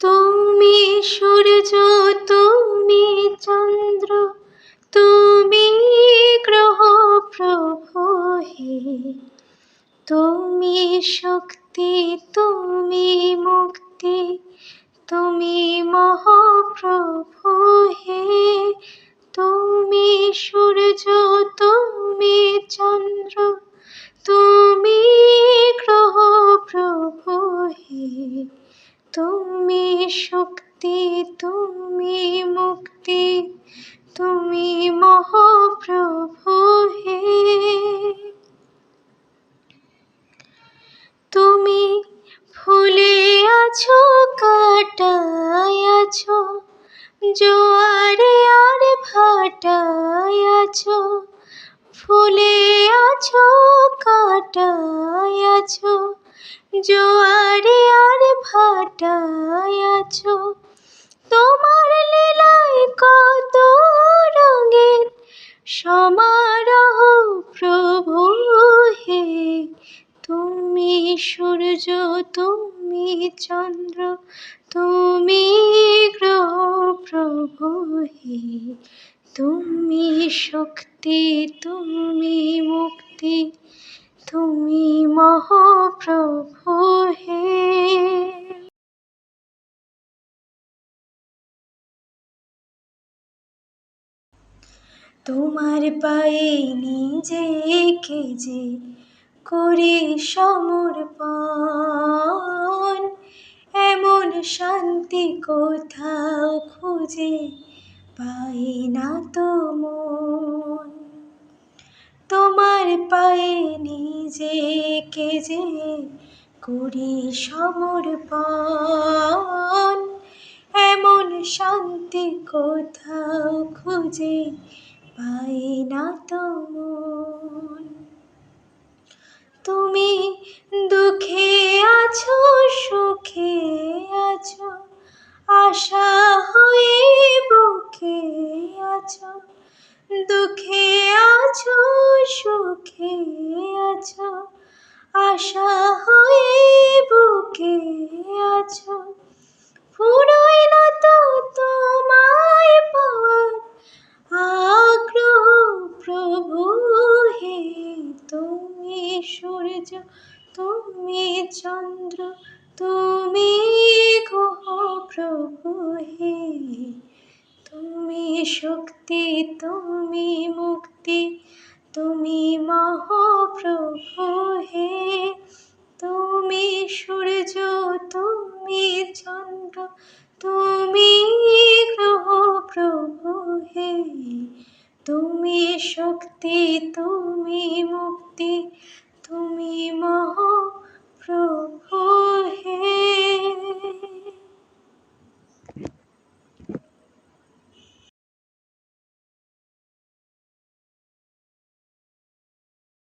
তুমি সূর্য শক্তি, তুমি মুক্তি, তুমি মহাপ্রভু হে। তুমি ফুলে আছো, কাটায় আছো, জোয়ারে আর ভাটায় আছো, ফুলে আছো, কাটায় আছো জোয়ারে আর ভাটায় আছো। তোমার লীলায় কত রঙের সমারোহ প্রভু হে। তুমি সূর্য, তুমি চন্দ্র, তুমি গ্রহ প্রভু হে। তুমি শক্তি, তুমি মুক্তি, তুমি মহাপ্রভু হে। তোমার পায়ে নিজেকে যে করি সমর্পণ, এমন শান্তি কোথাও খুঁজে পাই না তো মন। পায়ে নিজেকে যে করি সমর্পণ, এমন শান্তি কোথাও খুঁজে পাই না তো তুমি দুঃখে আছো, সুখে আছো, আশা হয়ে বুকে আছো, দুঃখে আছো সুখে আছো, আশা হয়ে বুকে আছো। ফুরোয় না তো তোমায় পাওয়ার আগ্রহ, প্রভু হে তুমি সূর্য, তুমি চন্দ্র, তুমি গহ, প্রভু হে তুমি শক্তি, তুমি মুক্তি। তুমি মহাপ্রভু হে, তুমি সূর্য, তুমি চন্দ্র, তুমি গ্রহ প্রভু হে, তুমি শক্তি, তুমি মুক্তি, তুমি মহা